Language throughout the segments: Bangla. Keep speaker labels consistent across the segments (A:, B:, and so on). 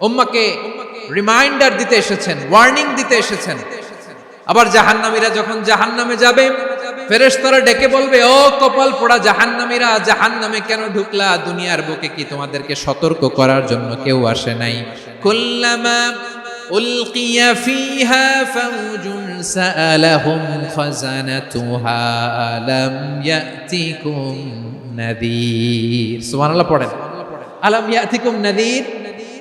A: উম্মাকে রিমাইন্ডার দিতে এসেছেন ওয়ার্নিং দিতে এসেছেন। আবার জাহান্নামীরা যখন জাহান্নামে যাবে, ফেরেশতারা ডেকে বলবে, ও কপাল পোড়া জাহান্নামীরা, জাহান্নামে কেন ঢুকলা? দুনিয়ার বুকে কি তোমাদেরকে সতর্ক করার জন্য কেউ আসে নাই? কুল্লামা উলকিয়া ফিহা ফাউজুন সাআলাহুম খাজানাতুহা আলাম ইয়াতিকুম নাযীর সুবহানাল্লাহ পড়েন। আলাম ইয়াতিকুম নাযীর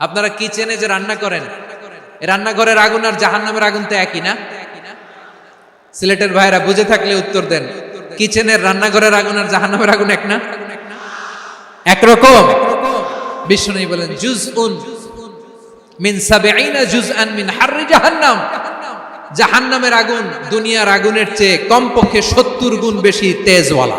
A: আপনারা কিচেনে যে রান্না করেন রান্নাঘরের আগুন আর জাহান্নামের আগুন তো একই না? সিলেটের ভাইরা বুঝে থাকলে উত্তর দেন, কিচেনের রান্নাঘরের আগুন আর জাহান্নামের আগুন এক না? একরকম বিষ্ণু বলেন জুজ উন মিন সাবেইনা জুজ আন মিন হাররি জাহান্নাম। জাহান্নামের আগুন দুনিয়ার আগুনের চেয়ে কমপক্ষে সত্তর গুণ বেশি তেজওয়ালা।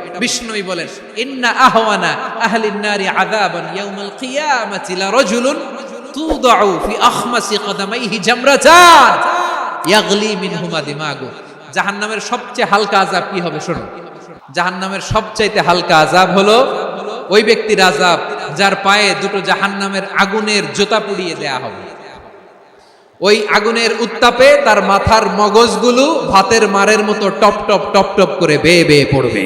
A: বিষ্ণুবী বলেন, ইন্না আহওয়ানা আহলিন নারি আযাবান ইয়াউমাল কিয়ামাতি লা রাজুলুন তুদাউ ফি আখমাসি কদামাইহি জামরাতান ইয়াগলি মিনহুমা দিমাগু। জাহান্নামের সবচেয়ে হালকা আযাব কি হবে শুনুন জাহান্নামের সবচাইতে হালকা আযাব হলো ওই ব্যক্তির আযাব যার পায়ে দুটো জাহান্নামের আগুনের জোতা পুড়িয়ে দেয়া হবে। ওই আগুনের উত্তাপে তার মাথার মগজগুলো ভাতের মারের মতো টপ টপ টপ টপ করে বেয়ে বেয়ে পড়বে।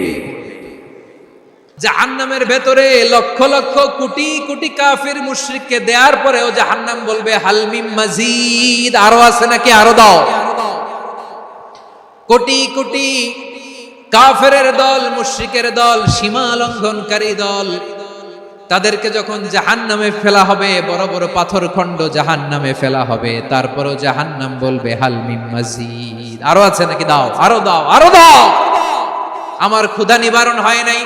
A: জাহান্নামের ভেতরে লক্ষ লক্ষ কোটি কোটি কাফির মুশরিককে দেওয়ার পরেও জাহান্নাম বলবে হালমিম মাজিদ। আরও আছে নাকি? আরও দাও। কোটি কোটি কাফেরের দল, মুশরিকের দল, সীমা লঙ্ঘনকারী দল, তাদেরকে যখন জাহান নামে ফেলা হবে, বড় বড় পাথর খণ্ড জাহান নামে ফেলা হবে, তারপরও জাহান নাম বলবে হালমিম মাজিদ। আরও আছে নাকি? দাও। আরও দাও। আরও দাও। আমার ক্ষুধা নিবারণ হয় নাই।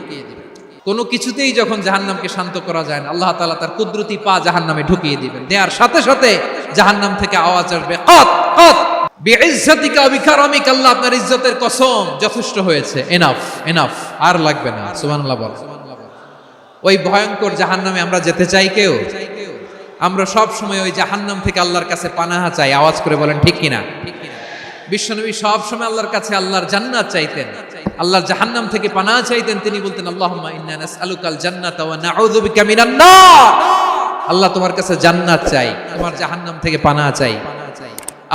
A: কোনো কিছুতেই যখন জাহান্নামকে শান্ত করা যায় না, আল্লাহ তাআলা তার কুদরতি পা জাহান্নামে ঢুকিয়ে দিবেন। দেওয়ার সাথে সাথে জাহান্নাম থেকে আওয়াজ আসবে আপনার ইজ্জতের কসম, যথেষ্ট হয়েছে এনাফ এনাফ আর লাগবে না। সুবহানাল্লাহ বল ওই ভয়ঙ্কর জাহান্নামে আমরা যেতে চাই কেউ? আমরা সব সময় ওই জাহান্নাম থেকে আল্লাহর কাছে পানাহা চাই, আওয়াজ করে বলেন, ঠিক কিনা? বিশ্বনবী সব সময় আল্লাহর কাছে আল্লাহর জান্নাত চাইতেন। আল্লাহর জাহান্নাম থেকে পানাহা চাইতেন তিনি বলতেন আল্লাহুম্মা ইন্না নাসআলুকাল জান্নাতা ওয়া নাউযু বিকা মিনান নার আল্লাহ তোমার কাছে জান্নাত চাই তোমার জাহান্নাম থেকে পানাহা চাই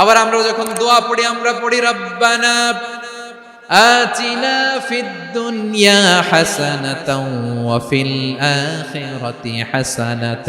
A: আবার আমরা যখন দোয়া পড়ি আমরা পড়ি রব্বানা آتنا في الدنيا حسنة وفي الآخرة حسنة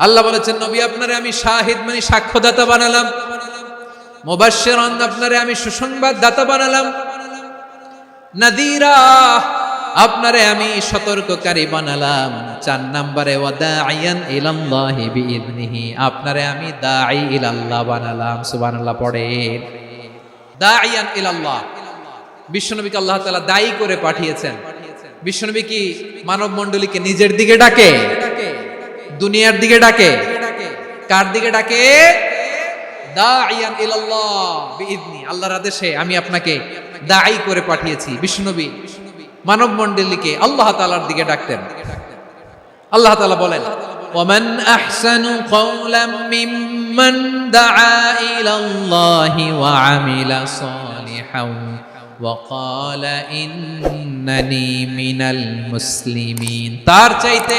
A: আল্লাহ বলেছেন, নবী, আপনারে আমি শাহিদ মানে সাক্ষ্যদাতা বানালাম। মুবাশশিরান আপনারে আমি সুসংবাদ দাতা বানালাম। নাদিরা, আপনারে আমি সতর্ককারী বানালাম। চার নম্বরে আপনারে আমি দাঈ ইলাল্লাহ বানালাম। সুবহানাল্লাহ পড়েন দাইয়ান ইলাল্লাহ। বিশ্বনবীকে আল্লাহ তাআলা দায়ী করে পাঠিয়েছেন। বিশ্বনবী কি মানব মণ্ডলীকে নিজের দিকে ডাকে? দুনিয়ার দিকে ডাকে। কার দিকে ডাকে? আল্লাহর আদেশে আমি আপনাকে দায়ী করে পাঠিয়েছি বিষ্ণুবী মানব মন্ডলীকে আল্লাহ তালার দিকে ডাকতেন। আল্লাহ তালা বলেন ومن أحسن قولا ممن دعا إلى الله وعمل صالحا وقال إنني من المسلمين তার চাইতে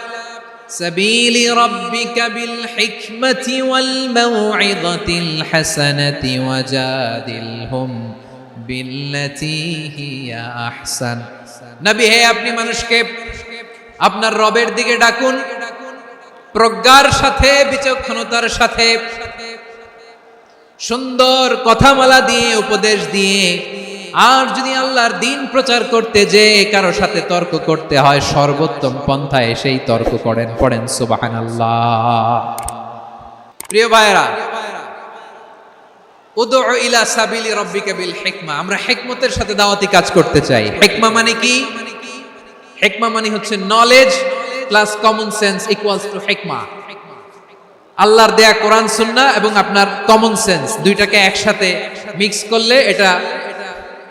A: سبيل ربك بالحكمة والموعظة الحسنة وجادلهم بالتي هي أحسن নবী হে আপনি মানুষকে আপনার রবের দিকে ডাকুন প্রজ্ঞার সাথে বিচক্ষণতার সাথে সুন্দর কথামালা দিয়ে উপদেশ দিয়ে আর যদি আল্লাহর দিন প্রচার করতে যে কারও সাথে তর্ক করতে হয়, সর্বোত্তম পন্থায় সেই তর্ক করেন, পড়েন সুবাহান আল্লাহ প্রিয় ভাইরা ইলা বিল আমরা সাথে দাওয়াতি কাজ করতে চাই। মানে কি? মানে হচ্ছে knowledge plus common sense to আল্লাহর দেয়া কোরআন সুন্না এবং আপনার কমন সেন্স দুইটাকে একসাথে মিক্স করলে এটা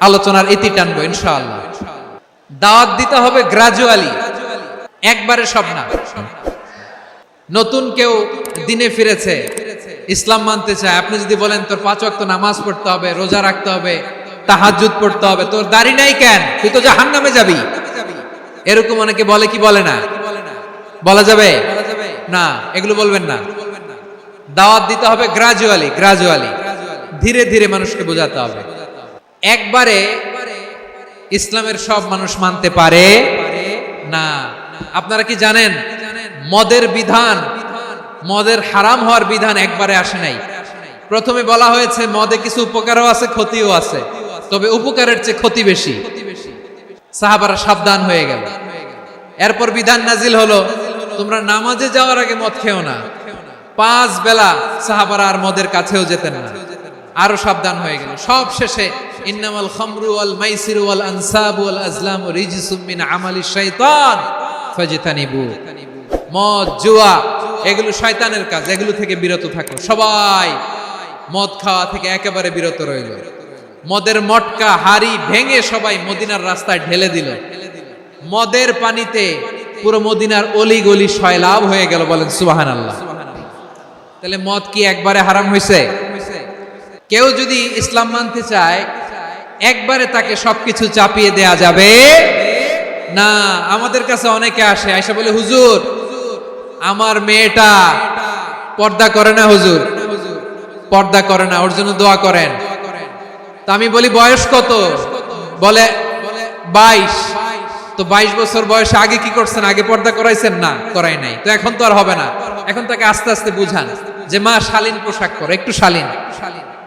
A: আলোচনার ইতি টানবো, ইনশাআল্লাহ। দাওয়াত দিতে হবে গ্রাজুয়ালি একবারে সব না। নতুন কেউ দিনে ফিরেছে, ইসলাম মানতে চায়। আপনি যদি বলেন, তোর পাঁচ ওয়াক্ত নামাজ পড়তে হবে, রোজা রাখতে হবে, তাহাজ্জুদ পড়তে হবে, তোর দাড়ি নাই কেন? তুই তো জাহান্নামে যাবি। এরকম অনেকে বলে কি বলে না? বলা যাবে? না, এগুলো বলবেন না। দাওয়াত দিতে হবে গ্রাজুয়ালি গ্রাজুয়ালি ধীরে ধীরে মানুষকে বোঝাতে হবে। একবারে ইসলামের সব মানুষ মানতে পারে না। আপনারা কি জানেন? মদের বিধান, মদের হারাম হওয়ার বিধান একবারে আসে নাই। প্রথমে বলা হয়েছে, মদে কিছু উপকারও আছে, ক্ষতিও আছে। তবে উপকারের চেয়ে ক্ষতি বেশি। সাহাবারা সাবধান হয়ে গেল। এরপর বিধান নাজিল হলো, তোমরা নামাজে যাওয়ার আগে মদ খেও না। পাঁচ বেলা সাহাবারা আর মদের কাছেও যেতেন না। আরও সাবধান হয়ে গেল। সব শেষে ইন্নামাল খামরু ওয়াল মাইসিরু ওয়াল আনসাবু ওয়াল আজলামু রিজসুম মিন আমালি শাইতান ফাজতানিবু। মদ, জুয়া, এগুলো শয়তানের কাজ, এগুলো থেকে বিরত থাকো। সবাই মদ খাওয়া থেকে একেবারে বিরত রইল। মদের মটকা, হাড়ি ভেঙে সবাই মদিনার রাস্তায় ঢেলে দিল। মদের পানিতে পুরো মদিনার অলি গলি সয়লাভ হয়ে গেল বলেন সুবাহান আল্লাহ তাহলে মদ কি একবারে হারাম হয়েছে কেউ যদি ইসলাম মানতে চায়, একবারে তাকে সবকিছু চাপিয়ে দেয়া যাবে? না, আমাদের কাছে অনেকে আসে আয়সা বলে, হুজুর, আমার মেয়েটা পর্দা করে না হুজুর, পর্দা করে না, ওর জন্য দোয়া করেন। তা আমি বলি, বয়স কত? বলে, বাইশ। তো বাইশ বছর বয়সে আগে কি করছেন? আগে পর্দা করাইছেন? না, করাই নাই। তো এখন তো আর হবে না। এখন তাকে আস্তে আস্তে বুঝান যে, মা, শালীন পোশাক করো একটু শালীন শালীন।